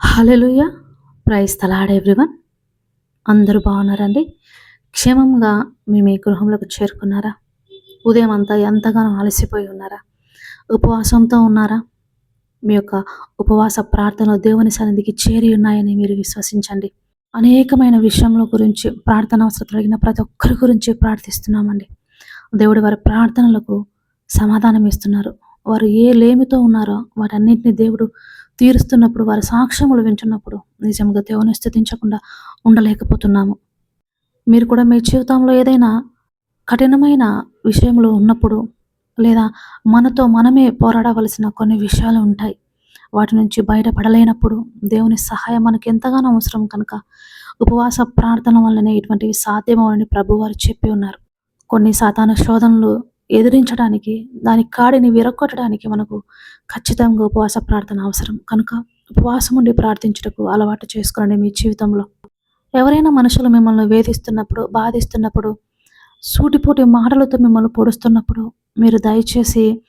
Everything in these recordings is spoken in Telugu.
హల్లెలూయా ప్రైస్ తలాడ్ ఎవ్రీవన్ అందరూ బాగున్నారండి? క్షేమంగా మీ మీ గృహంలోకి చేరుకున్నారా? ఉదయం అంతా ఎంతగానో అలసిపోయి ఉన్నారా? ఉపవాసంతో ఉన్నారా? మీ యొక్క ఉపవాస ప్రార్థనలు దేవుని సన్నిధికి చేరి ఉన్నాయని మీరు విశ్వసించండి. అనేకమైన విషయంలో గురించి ప్రార్థన అవసరం కలిగిన ప్రతి ఒక్కరి గురించి ప్రార్థిస్తున్నామండి. దేవుడు వారి ప్రార్థనలకు సమాధానం ఇస్తున్నారు వారు ఏ లేమితో ఉన్నారో వాటన్నిటిని దేవుడు తీరుస్తున్నప్పుడు వారి సాక్ష్యములు వింటున్నప్పుడు నిజంగా దేవుని స్థుతించకుండా ఉండలేకపోతున్నాము. మీరు కూడా మీ జీవితంలో ఏదైనా కఠినమైన విషయంలో ఉన్నప్పుడు లేదా మనతో మనమే పోరాడవలసిన కొన్ని విషయాలు ఉంటాయి. వాటి నుంచి బయటపడలేనప్పుడు దేవుని సహాయం మనకు ఎంతగానో అవసరం కనుక ఉపవాస ప్రార్థన వల్లనే ఇటువంటివి సాధ్యమని ప్రభువారు చెప్పి ఉన్నారు. కొన్ని సాతాన శోధనలు ఎదిరించడానికి దాని కాడిని విరగొట్టడానికి మనకు ఖచ్చితంగా ఉపవాస ప్రార్థన అవసరం. కనుక ఉపవాసం ఉండి ప్రార్థించుటకు అలవాటు చేసుకోండి మీ జీవితంలో. ఎవరైనా మనుషులు మిమ్మల్ని వేధిస్తున్నప్పుడు బాధిస్తున్నప్పుడు సూటిపోటి మాటలతో మిమ్మల్ని పొడుస్తున్నప్పుడు మీరు దయచేసి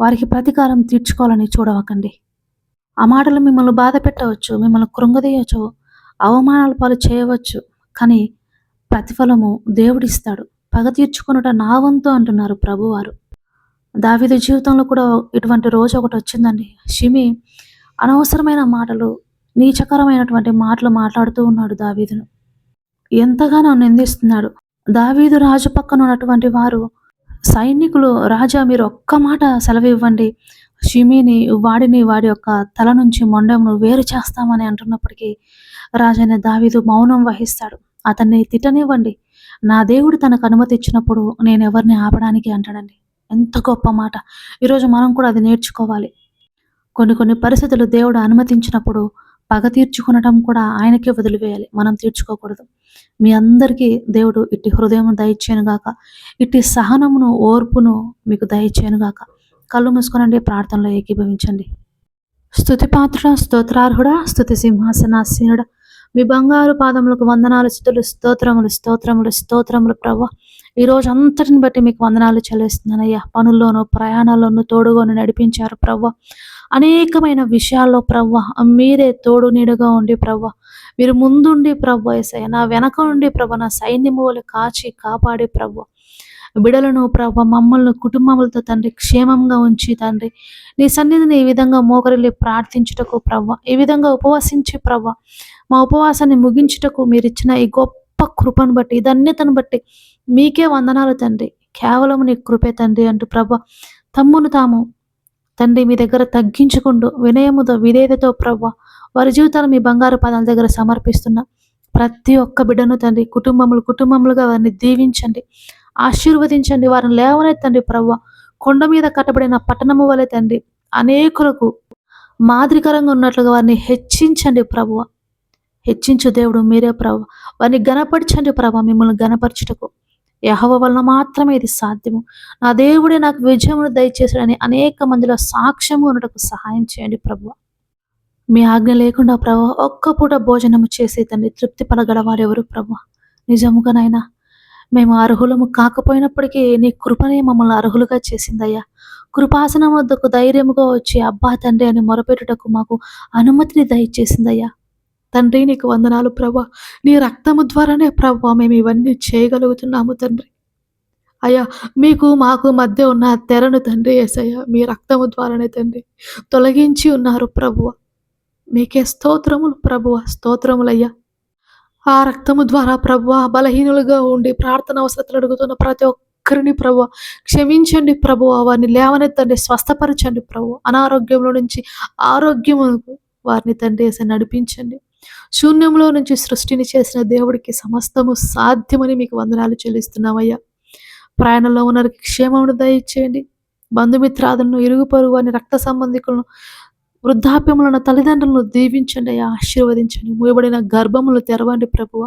వారికి ప్రతీకారం తీర్చుకోవాలని చూడవకండి. ఆ మాటలు మిమ్మల్ని బాధ పెట్టవచ్చు మిమ్మల్ని కృంగదీయచ్చు అవమానాల పాలు చేయవచ్చు కానీ ప్రతిఫలము దేవుడిస్తాడు. పగ తీర్చుకొనుట నా వంతు అంటున్నారు ప్రభువారు. దావిదు జీవితంలో కూడా ఇటువంటి రోజు ఒకటి వచ్చిందండి. షిమి అనవసరమైన మాటలు నీచకరమైనటువంటి మాటలు మాట్లాడుతూ ఉన్నాడు దావీదును. ఎంతగానో నిందిస్తున్నాడు. దావీదు రాజు పక్కన ఉన్నటువంటి వారు సైనికులు రాజా మీరు ఒక్క మాట సెలవు ఇవ్వండి. షిమిని వాడిని వాడి యొక్క తల నుంచి మొండెమును వేరు చేస్తామని అంటున్నప్పటికీ రాజైన దావీదు మౌనం వహిస్తాడు. అతన్ని తిట్టనివ్వండి. నా దేవుడు తనకు అనుమతి ఇచ్చినప్పుడు నేను ఎవరిని ఆపడానికి అంటాడండి? ఎంత గొప్ప మాట. ఈరోజు మనం కూడా అది నేర్చుకోవాలి. కొన్ని కొన్ని పరిస్థితులు దేవుడు అనుమతించినప్పుడు పగ తీర్చుకునటం కూడా ఆయనకే వదిలివేయాలి. మనం తీర్చుకోకూడదు. మీ అందరికీ దేవుడు ఇట్టి హృదయం దయచేయనుగాక ఇట్టి సహనమును ఓర్పును మీకు దయచేయనుగాక కళ్ళు మూసుకొనండి ప్రార్థనలో ఏకీభవించండి. స్తుతి స్తోత్రార్హుడ స్థుతి సింహాసనాసీనుడా. మీ బంగారు పాదములకు వందనాలు స్థుతులు స్తోత్రములు స్తోత్రములు స్తోత్రములు ప్రభా. ఈ రోజు అంతటిని బట్టి మీకు వందనాలు చెల్లిస్తున్నానయ్యా. పనుల్లోనూ ప్రయాణాల్లోనూ తోడుగాను నడిపించారు ప్రవ్వ అనేకమైన విషయాల్లో ప్రవ్వ మీరే తోడు నీడుగా ఉండి ప్రవ్వ మీరు ముందుండి ప్రవ్వ ఏసయ్య. నా వెనక ఉండి ప్రభ నా సైన్యములు కాచి కాపాడి ప్రవ్వ బిడలను ప్రభ మమ్మల్ని కుటుంబములతో తండ్రి క్షేమంగా ఉంచి తండ్రి నీ సన్నిధిని ఈ విధంగా మోకరిల్లి ప్రార్థించుటకు ప్రవ్వ ఈ విధంగా ఉపవాసించి ప్రవ్వ మా ఉపవాసాన్ని ముగించుటకు మీరు ఇచ్చిన ఈ గొప్ప కృపను బట్టి ధన్యతను బట్టి మీకే వందనాలు తండ్రి. కేవలం నీ కృపే తండ్రి అంటూ ప్రభ తమ్మును తాము తండ్రి మీ దగ్గర తగ్గించుకుంటూ వినయముతో విధేయతతో ప్రవ్వ వారి జీవితాలు మీ బంగారు పదాల దగ్గర సమర్పిస్తున్న ప్రతి ఒక్క బిడ్డను తండ్రి కుటుంబములు కుటుంబములుగా వారిని దీవించండి. ఆశీర్వదించండి వారిని లేవనెత్తండి ప్రవ్వ కొండ మీద కట్టబడిన పట్టణము వలె తండ్రి. అనేకులకు మాదిరికరంగా ఉన్నట్లుగా వారిని హెచ్చించండి ప్రభువ హెచ్చించు దేవుడు మీరే ప్రభు. వారిని గనపరచండి ప్రభ మిమ్మల్ని గనపరచుటకు. యహవ వలన మాత్రమే ఇది సాధ్యము. నా దేవుడే నాకు విజయమును దయచేసాడని అనేక మందిలో సాక్ష్యము ఉన్నటకు సహాయం చేయండి ప్రభు. మీ ఆజ్ఞ లేకుండా ప్రభు ఒక్క పూట భోజనము చేసి తండ్రి తృప్తి పలగడవారెవరు ప్రభు? నిజముగానైనా మేము అర్హులము కాకపోయినప్పటికీ నీ కృపనే మమ్మల్ని అర్హులుగా చేసిందయ్యా. కృపాసనం వద్దకు ధైర్యముగా వచ్చి అబ్బా తండ్రి అని మొరపెట్టుటకు మాకు అనుమతిని దయచేసిందయ్యా. తండ్రి నీకు వందనాలు ప్రభా. నీ రక్తము ద్వారానే ప్రభా మేము ఇవన్నీ చేయగలుగుతున్నాము తండ్రి. అయ్యా మీకు మాకు మధ్య ఉన్న తెరను తండ్రి ఏసయ్యా మీ రక్తము ద్వారానే తండ్రి తొలగించి ఉన్నారు ప్రభువ మీకే స్తోత్రములు ప్రభువ స్తోత్రములయ్యా. ఆ రక్తము ద్వారా ప్రభువ బలహీనులుగా ఉండి ప్రార్థన అవసరతలు అడుగుతున్న ప్రతి ఒక్కరిని ప్రభు క్షమించండి ప్రభు. వారిని లేవనెత్తండి స్వస్థపరచండి ప్రభు. అనారోగ్యంలో నుంచి ఆరోగ్యముకు వారిని తండ్రి వేసి నడిపించండి. శూన్యంలో నుంచి సృష్టిని చేసిన దేవుడికి సమస్తము సాధ్యమని మీకు వందనాలు చెల్లిస్తున్నామయ్యా. ప్రయాణంలో ఉన్నరికి క్షేమమును దయచేయండి. బంధుమిత్రాదులను ఇరుగు పొరుగు అని రక్త సంబంధికులను వృద్ధాప్యములను తల్లిదండ్రులను దీవించండి అయ్యా ఆశీర్వదించండి. మూయబడిన గర్భములు తెరవండి ప్రభువ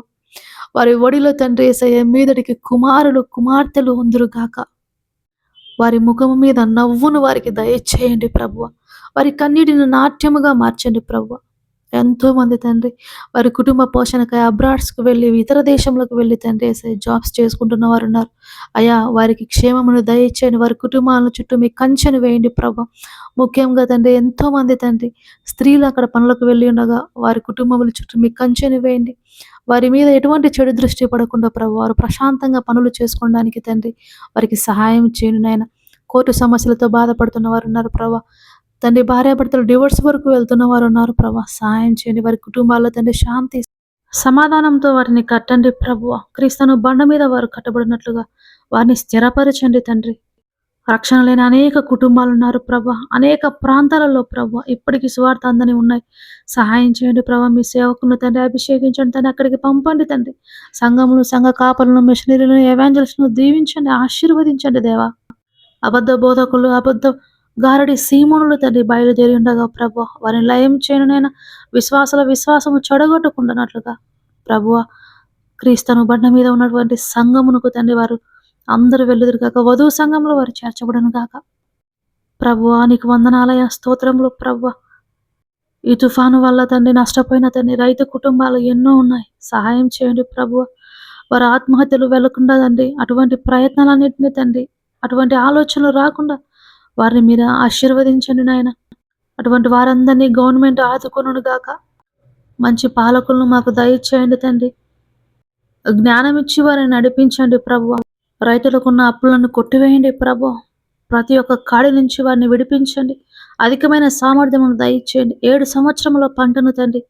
వారి ఒడిలో తండ్రి ఏసయ్య మీదటికి కుమారులు కుమార్తెలు ఉందురుగాక. వారి ముఖము మీద నవ్వును వారికి దయచేయండి ప్రభువ వారి కన్నీటిని నాట్యముగా మార్చండి ప్రభువ ఎంతో మంది తండ్రి వారి కుటుంబ పోషణకై అబ్రాడ్స్కి వెళ్ళి ఇతర దేశంలోకి వెళ్ళి తండ్రి వేసే జాబ్స్ చేసుకుంటున్న వారు ఉన్నారు అయా వారికి క్షేమమును దయచేయండి. వారి కుటుంబాలను చుట్టూ మీ కంచెను వేయండి ప్రభా. ముఖ్యంగా తండ్రి ఎంతో మంది తండ్రి స్త్రీలు అక్కడ పనులకు వెళ్ళి ఉండగా వారి కుటుంబముల చుట్టూ మీ కంచెను వేయండి. వారి మీద ఎటువంటి చెడు దృష్టి పడకుండా ప్రభు వారు ప్రశాంతంగా పనులు చేసుకోవడానికి తండ్రి వారికి సహాయం చేయండి నాయన. కోర్టు సమస్యలతో బాధపడుతున్న వారు ఉన్నారు ప్రభా. తండ్రి భార్యాభర్తలు డివోర్స్ వరకు వెళ్తున్న వారు ఉన్నారు ప్రభా. సాయం చేయండి. వారి కుటుంబాల్లో తండ్రి శాంతి సమాధానంతో వారిని కట్టండి ప్రభు. క్రీస్తును బండ మీద వారు కట్టబడినట్లుగా వారిని స్థిరపరచండి తండ్రి. రక్షణ లేని అనేక కుటుంబాలు ఉన్నారు ప్రభా. అనేక ప్రాంతాలలో ప్రభ ఇప్పటికీ సువార్త అందని ఉన్నాయి. సహాయం చేయండి ప్రభ. మీ సేవకులను తండ్రి అభిషేకించండి. తండ్రి అక్కడికి పంపండి తండ్రి. సంఘములు సంఘ కాపలను మిషనరీలను ఎవాంజల్స్ను దీవించండి ఆశీర్వదించండి దేవా. అబద్ధ బోధకులు అబద్ధ గారడి సీమోనులు తండ్రి బయలుదేరి ఉండగా ప్రభు వారిని లయం చేయనునైనా విశ్వాసాల విశ్వాసము చెడగొట్టుకుంటున్నట్లుగా. ప్రభువ క్రీస్తును బండ మీద ఉన్నటువంటి సంఘమునకు తండ్రి వారు అందరూ వెళ్ళుదురు కాక వధువు సంఘంలో వారు చేర్చబడను కాక ప్రభు నీకు వందనాలయ స్తోత్రములు ప్రభు. ఈ తుఫాను వల్ల తండ్రి నష్టపోయిన తండ్రి రైతు కుటుంబాలు ఎన్నో ఉన్నాయి. సహాయం చేయండి ప్రభు. వారి ఆత్మహత్యలు వెళ్ళకుండా తండ్రి అటువంటి ప్రయత్నాలన్నింటినీ తండ్రి అటువంటి ఆలోచనలు రాకుండా వారిని మీరు ఆశీర్వదించండి నాయన. అటువంటి వారందరినీ గవర్నమెంట్ ఆదుకొను గాక. మంచి పాలకులను మాకు దయచేయండి తండ్రి. జ్ఞానం ఇచ్చి వారిని నడిపించండి ప్రభు. రైతులకున్న అప్పులను కొట్టివేయండి ప్రభు. ప్రతి ఒక్క కాడి నుంచి వారిని విడిపించండి. అధికమైన సామర్థ్యమును దయచేయండి. ఏడు సంవత్సరముల పంటను తండ్రి.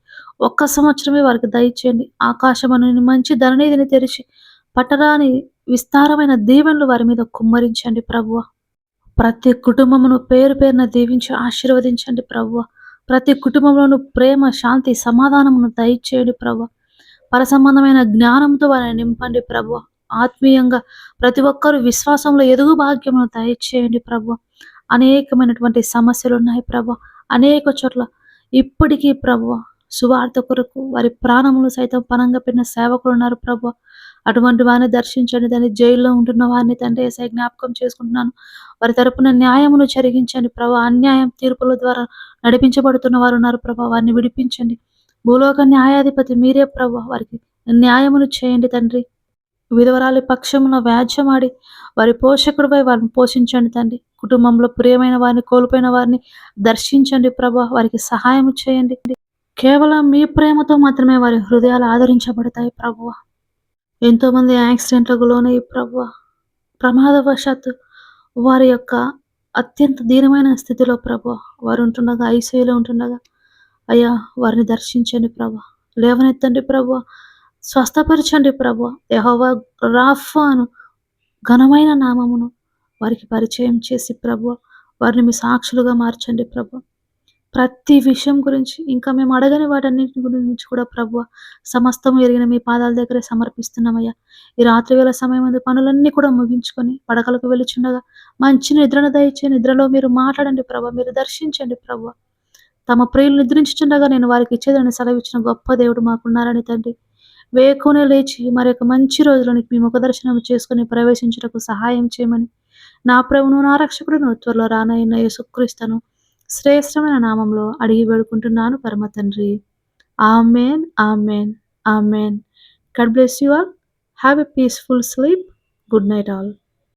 ఒక్క సంవత్సరమే వారికి దయచేయండి. ఆకాశమని మంచి ధననిధిని తెరిచి పట్టరాని విస్తారమైన దీవెనలు వారి మీద కుమ్మరించండి ప్రభువ ప్రతి కుటుంబమును పేరు పేరున దీవించి ఆశీర్వదించండి ప్రభువ ప్రతి కుటుంబంలోనూ ప్రేమ శాంతి సమాధానమును దయచేయండి ప్రభు పరసంబంధమైన జ్ఞానంతో వారిని నింపండి ప్రభు ఆత్మీయంగా ప్రతి ఒక్కరు విశ్వాసంలో ఎదుగు భాగ్యమును దయచేయండి ప్రభు అనేకమైనటువంటి సమస్యలు ఉన్నాయి ప్రభు అనేక చోట్ల ఇప్పటికీ ప్రభు సువార్త కొరకు వారి ప్రాణములు సైతం పనంగా పెట్టిన సేవకులు ఉన్నారు ప్రభు అటువంటి వారిని దర్శించండి. దాన్ని జైల్లో ఉంటున్న వారిని తండ్రి ఏసై జ్ఞాపకం చేసుకుంటున్నాను. వారి తరపున న్యాయమును జరిగించండి. ప్రభా అన్యాయం తీర్పుల ద్వారా నడిపించబడుతున్న వారు ఉన్నారు. ప్రభా వారిని విడిపించండి. భూలోక న్యాయాధిపతి మీరే ప్రభా. వారికి న్యాయమును చేయండి తండ్రి. విధవరాలి పక్షమున వ్యాజ్యమాడి వారి పోషకుడిపై వారిని పోషించండి తండ్రి. కుటుంబంలో ప్రియమైన వారిని కోల్పోయిన వారిని దర్శించండి ప్రభా. వారికి సహాయం చేయండి. కేవలం మీ ప్రేమతో మాత్రమే వారి హృదయాలు ఆదరించబడతాయి ప్రభువ ఎంతోమంది యాక్సిడెంట్లకు లోనై ప్రభు ప్రమాదవశాత్తు వారి యొక్క అత్యంత దీనమైన స్థితిలో ప్రభు వారు ఉంటుండగా ఐసీలో ఉంటుండగా అయ్యా వారిని దర్శించండి ప్రభు లేవనెత్తండి ప్రభు స్వస్థపరచండి ప్రభు యహోవా రాఫాను ఘనమైన నామమును వారికి పరిచయం చేసి ప్రభు వారిని మీ సాక్షులుగా మార్చండి ప్రభు ప్రతి విషయం గురించి ఇంకా మేము అడగని వాటన్నిటి గురించి కూడా ప్రభు సమస్తం ఎరిగిన మీ పాదాల దగ్గర సమర్పిస్తున్నామయ్యా. ఈ రాత్రి వేళ సమయం అందు పనులన్నీ కూడా ముగించుకొని పడకలకు వెళ్ళిచుండగా మంచి నిద్రను దయచే నిద్రలో మీరు మాట్లాడండి ప్రభు మీరు దర్శించండి ప్రభు తమ ప్రియులు నిద్రించుండగా నేను వారికి ఇచ్చేదని సెలవిచ్చిన గొప్ప దేవుడు మాకున్నారని తండ్రి. వేకునే లేచి మరి యొక్క మంచి రోజులోనికి మీ ముఖదర్శనం చేసుకుని ప్రవేశించుటకు సహాయం చేయమని. నా ప్రభును నా రక్షకుడు త్వరలో రానయ్య యేసుక్రీస్తును శ్రేష్టమైన నామంలో అడిగి వేడుకుంటున్నాను పరమ తండ్రి amen amen amen. God bless you all. Have a peaceful sleep. Good night all.